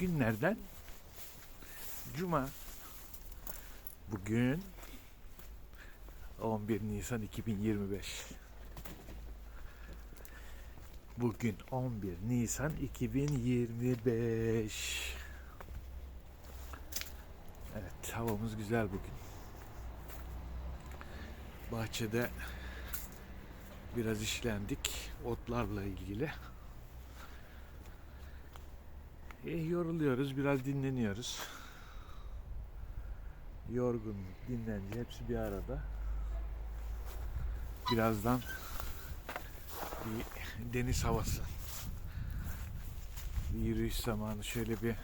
Günlerden Cuma. Bugün 11 Nisan 2025. Bugün 11 Nisan 2025. Evet, havamız güzel bugün. Bahçede biraz işlendik otlarla ilgili. E, yoruluyoruz, biraz dinleniyoruz. Yorgun, dinlence hepsi bir arada. Birazdan bir deniz havası. Bir yürüyüş zamanı şöyle bir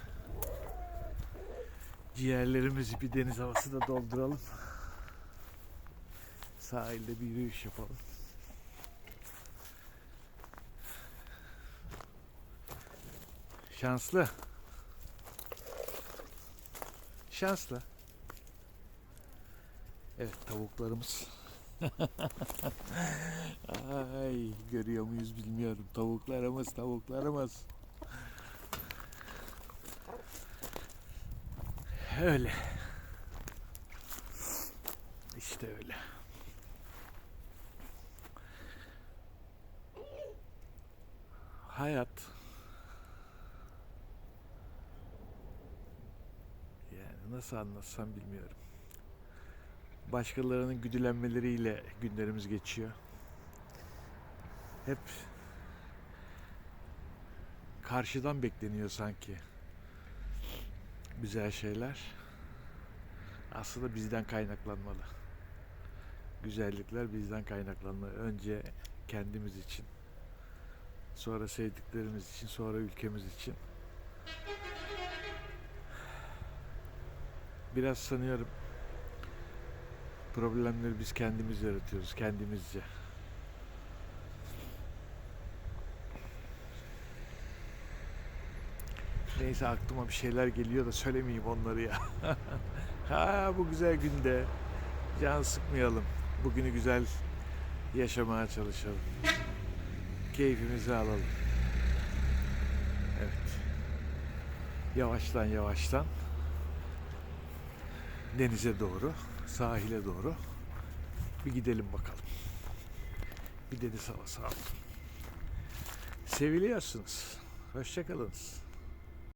ciğerlerimizi bir deniz havası da dolduralım. Sahilde bir yürüyüş yapalım. Şanslı. Şanslı. Evet tavuklarımız. Ay görüyor muyuz bilmiyorum. Tavuklarımız, tavuklarımız. Öyle. İşte öyle. Hayat nasıl anlatsam bilmiyorum. Başkalarının güdülenmeleriyle günlerimiz geçiyor. Hep karşıdan bekleniyor sanki güzel şeyler. Aslında bizden kaynaklanmalı. Güzellikler bizden kaynaklanmalı. Önce kendimiz için, sonra sevdiklerimiz için, sonra ülkemiz için. Biraz sanıyorum problemleri biz kendimiz yaratıyoruz, kendimizce. Neyse aklıma bir şeyler geliyor da söylemeyeyim onları ya. ha bu güzel günde can sıkmayalım. Bugünü güzel yaşamaya çalışalım. Keyfimizi alalım. Evet. Yavaştan yavaştan denize doğru, sahile doğru bir gidelim bakalım. Bir deniz havası alalım. Seviliyorsunuz. Hoşçakalınız.